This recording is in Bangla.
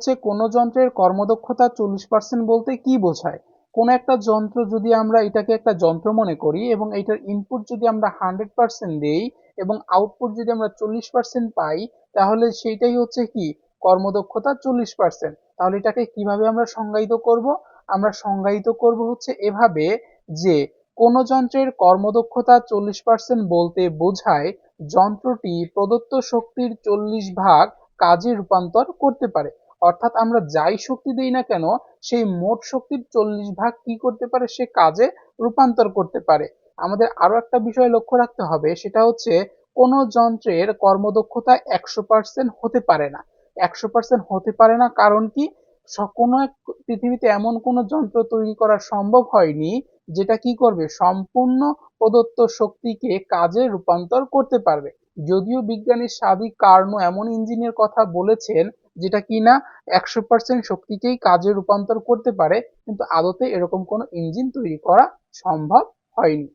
হচ্ছে কোনো যন্ত্রের কর্মদক্ষতা চল্লিশ পার্সেন্ট বলতে কি বোঝায়? কোনো একটা যন্ত্র যদি আমরা এটাকে একটা যন্ত্র মনে করি এবং এটার ইনপুট যদি আমরা হান্ড্রেড পার্সেন্ট দেই এবং আউটপুট যদি আমরা চল্লিশ পার্সেন্ট পাই, তাহলে সেইটাই হচ্ছে কি? কর্মদক্ষতা চল্লিশ পার্সেন্ট তাহলে এটাকে কীভাবে আমরা সংজ্ঞায়িত করব? আমরা সংজ্ঞায়িত করব হচ্ছে এভাবে যে কোন যন্ত্রের কর্মদক্ষতা চল্লিশ পার্সেন্ট বলতে বোঝায় যন্ত্রটি প্রদত্ত শক্তির চল্লিশ ভাগ কাজে রূপান্তর করতে পারে। অর্থাৎ আমরা যাই শক্তি দেই না কেন, সেই মোট শক্তির চল্লিশ ভাগ কি করতে পারে? সে কাজে রূপান্তর করতে পারে। আমাদের আরও একটা বিষয় লক্ষ্য রাখতে হবে, সেটা হচ্ছে কোন যন্ত্রের কর্মদক্ষতা একশো পার্সেন্ট হতে পারে না। একশো পার্সেন্ট হতে পারে না কারণ কি? কোনো এক পৃথিবীতে এমন কোনো যন্ত্র তৈরি করা সম্ভব হয়নি যেটা কি করবে? সম্পূর্ণ প্রদত্ত শক্তিকে কাজে রূপান্তর করতে পারবে। যদিও বিজ্ঞানী সাদি কার্নো এমন ইঞ্জিনের কথা বলেছেন যেটা কিনা একশো পার্সেন্ট শক্তিকেই কাজে রূপান্তর করতে পারে, কিন্তু আদতে এরকম কোনো ইঞ্জিন তৈরি করা সম্ভব হয়নি।